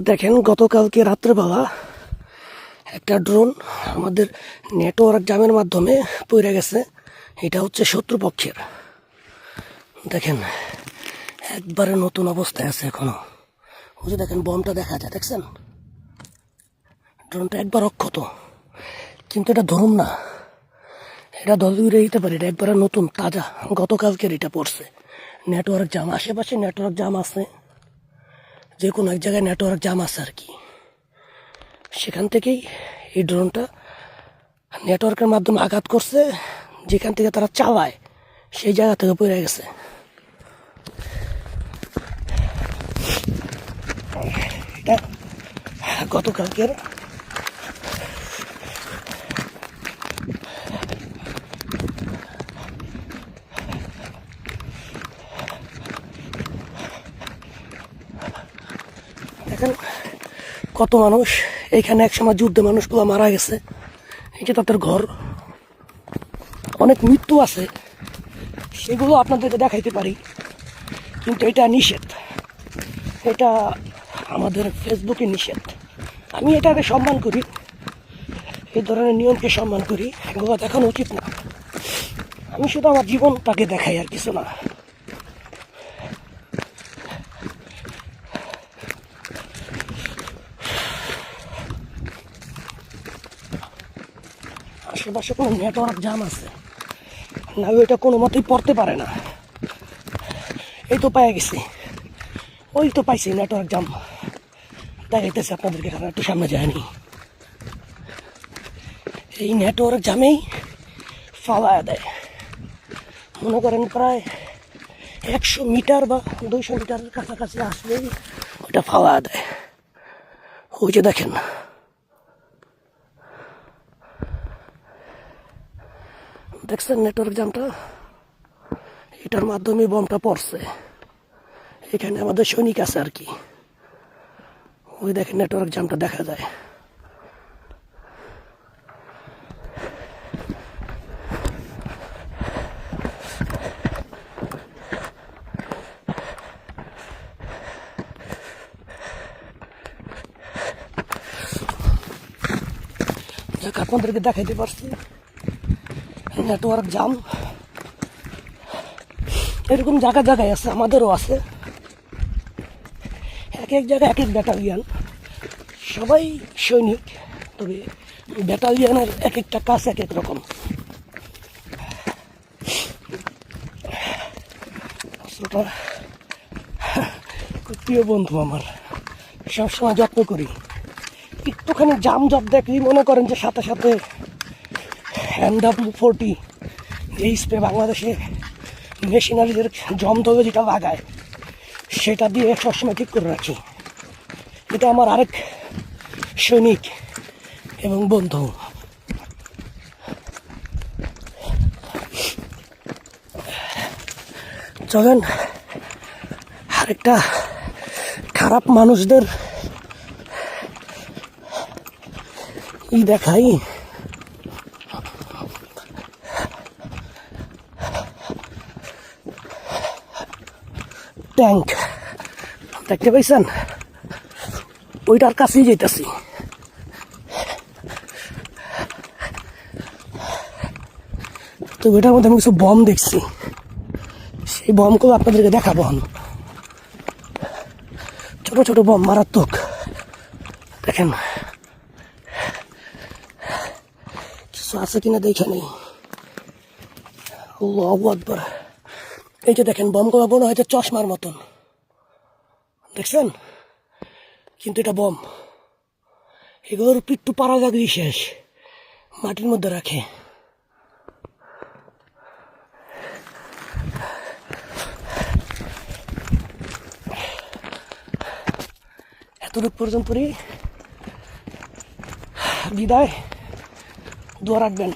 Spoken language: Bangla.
দেখেন, গতকালকে রাত্রেবেলা একটা ড্রোন আমাদের নেটওয়ার্ক জামের মাধ্যমে পড়ে গেছে। এটা হচ্ছে শত্রুপক্ষের। দেখেন, একবারে নতুন অবস্থায় আছে এখনও। ওই যে দেখেন, বমটা দেখা যায়, দেখছেন? ড্রোনটা একবার অক্ষত। কিন্তু এটা ধরুন না। এটা দল দূরে দিতে পারে, এটা একবারে নতুন, তাজা। গতকালকের এটা পড়ছে। নেটওয়ার্ক জাম আশেপাশে নেটওয়ার্ক জাম আছে। যে কোনো এক জায়গায় নেটওয়ার্ক জাম আছে আর কি। সেখান থেকেই এই ড্রোনটা নেটওয়ার্কের মাধ্যমে আঘাত করছে, যেখান থেকে তারা চালায়, সেই জায়গা থেকে পড়ে গেছে। গতকালকের দেখেন কত মানুষ। এখানে একসময় যুদ্ধে মানুষগুলো মারা গেছে। এই যে তাদের ঘর। অনেক মৃত্যু আছে। সেগুলো আপনাদেরকে দেখাইতে পারি। কিন্তু এটা নিষেধ। এটা আমাদের ফেসবুকে নিষেধ। আমি এটাকে সম্মান করি। এই ধরনের নিয়মকে সম্মান করি। এগুলো দেখানো উচিত না। আমি শুধু আমার জীবনটাকে দেখাই আর কিছু না। আশেপাশে কোনো নেটওয়ার্ক জাম আছে। না, ওইটা কোনো মতেই পড়তে পারে না। এই তো পায়ে গেছি। ওই তো পাইছি, নেটওয়ার্ক জাম দেখাইতেছে আপনাদেরকে এখানে একটু সামনে যায়নি এই নেটওয়ার্ক জামেই ফালায় দেয়। মনে করেন প্রায় একশো মিটার বা দুইশো মিটারের কাছাকাছি আসলেই ওটা ফালায় দেয়। ওই যে দেখেন দেখছেন নেটওয়ার্ক জামটা এটার মাধ্যমে বমটা পড়ছে। এখানে আমাদের সৈনিক আছে আর কি। ওই দেখেন নেটওয়ার্ক জামটা দেখা যায়। আপনাদেরকে দেখাইতে পারছি। নেটওয়ার্ক জাম এরকম জায়গা জায়গায় আছে, আমাদেরও আছে। এক এক জায়গায় এক এক ব্যাটালিয়ান সবাই সৈনিক, তবে ব্যাটালিয়ানের এক একটা কাজ এক এক রকম। প্রিয় বন্ধু আমার। সবসময় যত্ন করি। একটুখানি জাম জব দেখলেই মনে করেন যে সাথে সাথে এমডাব্লিউ ফোরটি এই স্প্রে বাংলাদেশে মেশিনারিদের জমদবে যেটা লাগায়, সেটা দিয়ে সবসময় ঠিক করে রাখি। এটা আমার আরেক সৈনিক এবং বন্ধু। চলেন, আরেকটা খারাপ মানুষদের ই দেখাই। ট্যাঙ্ক। দেখতে পাইছেন? ওইটার কাছেই যেতেছি তো ওইটার মধ্যে আমি কিছু বম দেখছি। সেই বমগুলো আপনাদেরকে দেখাবো আমি ছোট ছোট বম, মারাত্মক। দেখেন। কিছু আছে কিনা দেখে নেই। আল্লাহু আকবার। এই যে দেখেন বমগুলো মনে হয়তো চশমার মতন। দেখছেন? কিন্তু এটা বম। এগুলোর পিট্টু পাড়া লাগলেই শেষ। মাটির মধ্যে রাখে। এতটুক পর্যন্তই বিদায়। দোয়া রাখবেন।